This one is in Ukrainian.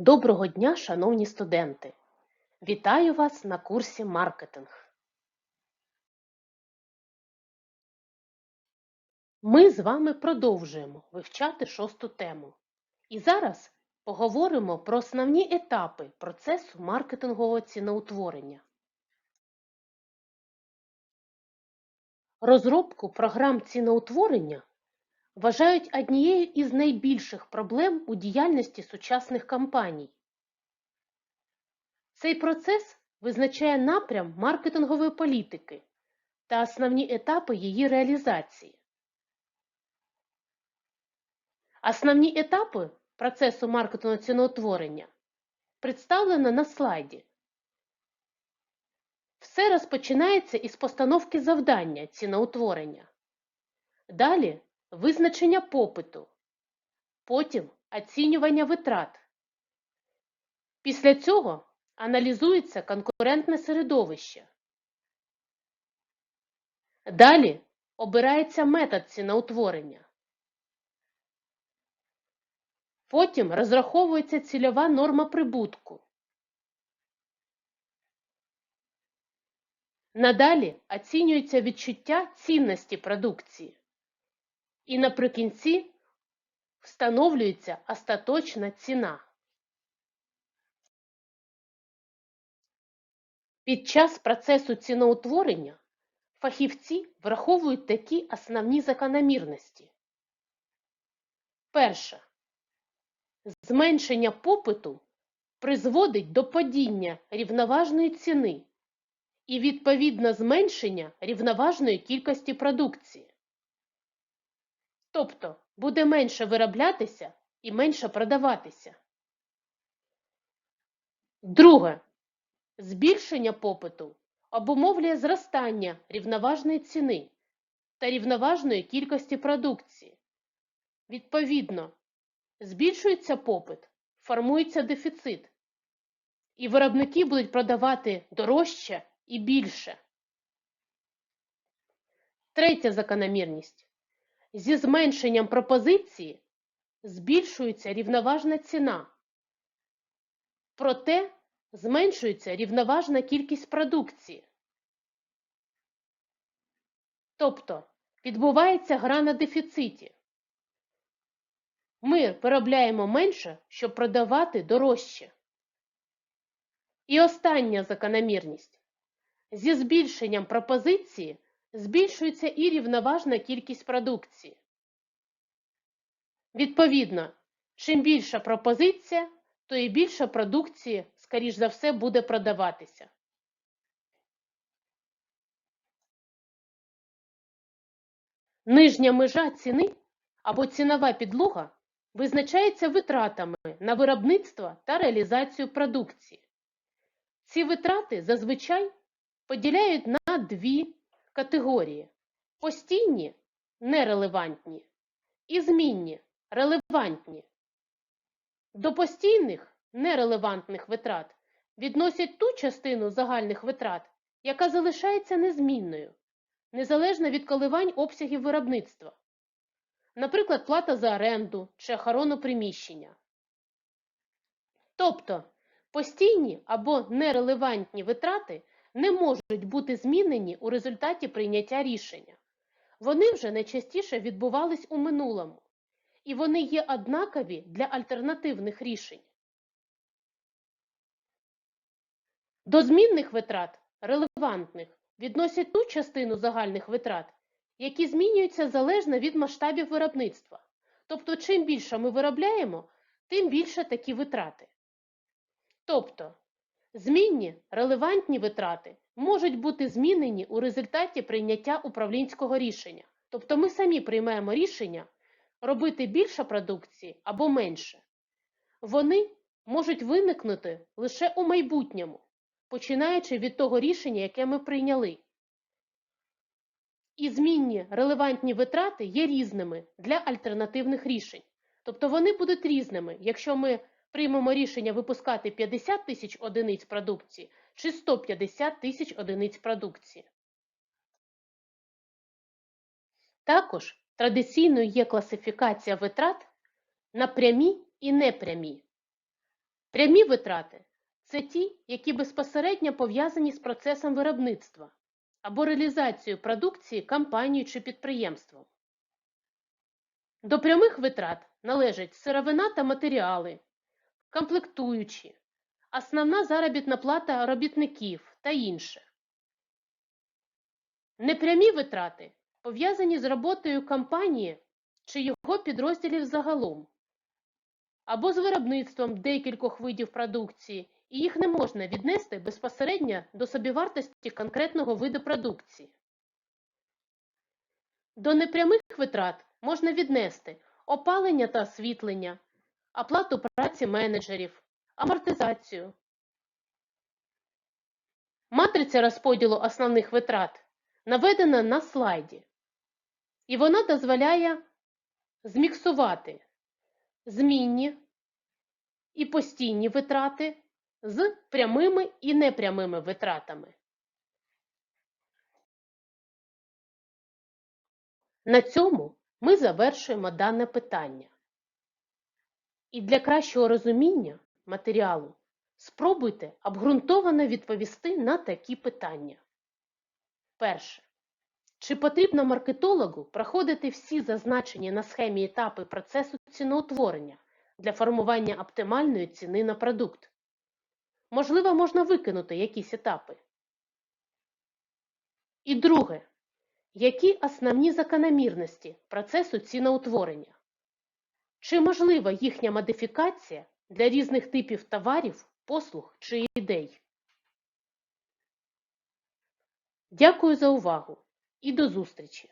Доброго дня, шановні студенти! Вітаю вас на курсі маркетинг. Ми з вами продовжуємо вивчати шосту тему. І зараз поговоримо про основні етапи процесу маркетингового ціноутворення. Розробку програм ціноутворення вважають однією із найбільших проблем у діяльності сучасних компаній. Цей процес визначає напрям маркетингової політики та основні етапи її реалізації. Основні етапи процесу маркетингового ціноутворення представлено на слайді. Все розпочинається із постановки завдання ціноутворення. Далі визначення попиту, потім оцінювання витрат. Після цього аналізується конкурентне середовище. Далі обирається метод ціноутворення. Потім розраховується цільова норма прибутку. Надалі оцінюється відчуття цінності продукції. І наприкінці встановлюється остаточна ціна. Під час процесу ціноутворення фахівці враховують такі основні закономірності. Перше. Зменшення попиту призводить до падіння рівноважної ціни і відповідно зменшення рівноважної кількості продукції. Тобто буде менше вироблятися і менше продаватися. Друге. Збільшення попиту обумовлює зростання рівноважної ціни та рівноважної кількості продукції. Відповідно, збільшується попит, формується дефіцит, і виробники будуть продавати дорожче і більше. Третя закономірність. Зі зменшенням пропозиції збільшується рівноважна ціна. Проте зменшується рівноважна кількість продукції. Тобто відбувається гра на дефіциті. Ми виробляємо менше, щоб продавати дорожче. І остання закономірність. Зі збільшенням пропозиції збільшується і рівноважна кількість продукції. Відповідно, чим більша пропозиція, то і більше продукції, скоріш за все, буде продаватися. Нижня межа ціни або цінова підлога визначається витратами на виробництво та реалізацію продукції. Ці витрати зазвичай поділяють на дві категорії: постійні нерелевантні і змінні релевантні. До постійних нерелевантних витрат відносять ту частину загальних витрат, яка залишається незмінною, незалежно від коливань обсягів виробництва, наприклад, плата за оренду чи охорону приміщення. Тобто постійні або нерелевантні витрати не можуть бути змінені у результаті прийняття рішення. Вони вже найчастіше відбувались у минулому, і вони є однакові для альтернативних рішень. До змінних витрат, релевантних, відносять ту частину загальних витрат, які змінюються залежно від масштабів виробництва. Тобто, чим більше ми виробляємо, тим більше такі витрати. Тобто, змінні релевантні витрати можуть бути змінені у результаті прийняття управлінського рішення. Тобто ми самі приймаємо рішення робити більше продукції або менше. Вони можуть виникнути лише у майбутньому, починаючи від того рішення, яке ми прийняли. І змінні релевантні витрати є різними для альтернативних рішень. Тобто вони будуть різними, якщо ми приймемо рішення випускати 50 тисяч одиниць продукції чи 150 тисяч одиниць продукції. Також традиційною є класифікація витрат на прямі і непрямі. Прямі витрати це ті, які безпосередньо пов'язані з процесом виробництва або реалізацією продукції компанією чи підприємством. До прямих витрат належать сировина та матеріали, комплектуючі, основна заробітна плата робітників та інше. Непрямі витрати пов'язані з роботою компанії чи його підрозділів загалом, або з виробництвом декількох видів продукції, і їх не можна віднести безпосередньо до собівартості конкретного виду продукції. До непрямих витрат можна віднести опалення та освітлення, оплату праці менеджерів, амортизацію. Матриця розподілу основних витрат наведена на слайді, і вона дозволяє зміксувати змінні і постійні витрати з прямими і непрямими витратами. На цьому ми завершуємо дане питання. І для кращого розуміння матеріалу спробуйте обґрунтовано відповісти на такі питання. Перше. Чи потрібно маркетологу проходити всі зазначені на схемі етапи процесу ціноутворення для формування оптимальної ціни на продукт? Можливо, можна викинути якісь етапи. І друге. Які основні закономірності процесу ціноутворення? Чи можлива їхня модифікація для різних типів товарів, послуг чи ідей? Дякую за увагу і до зустрічі!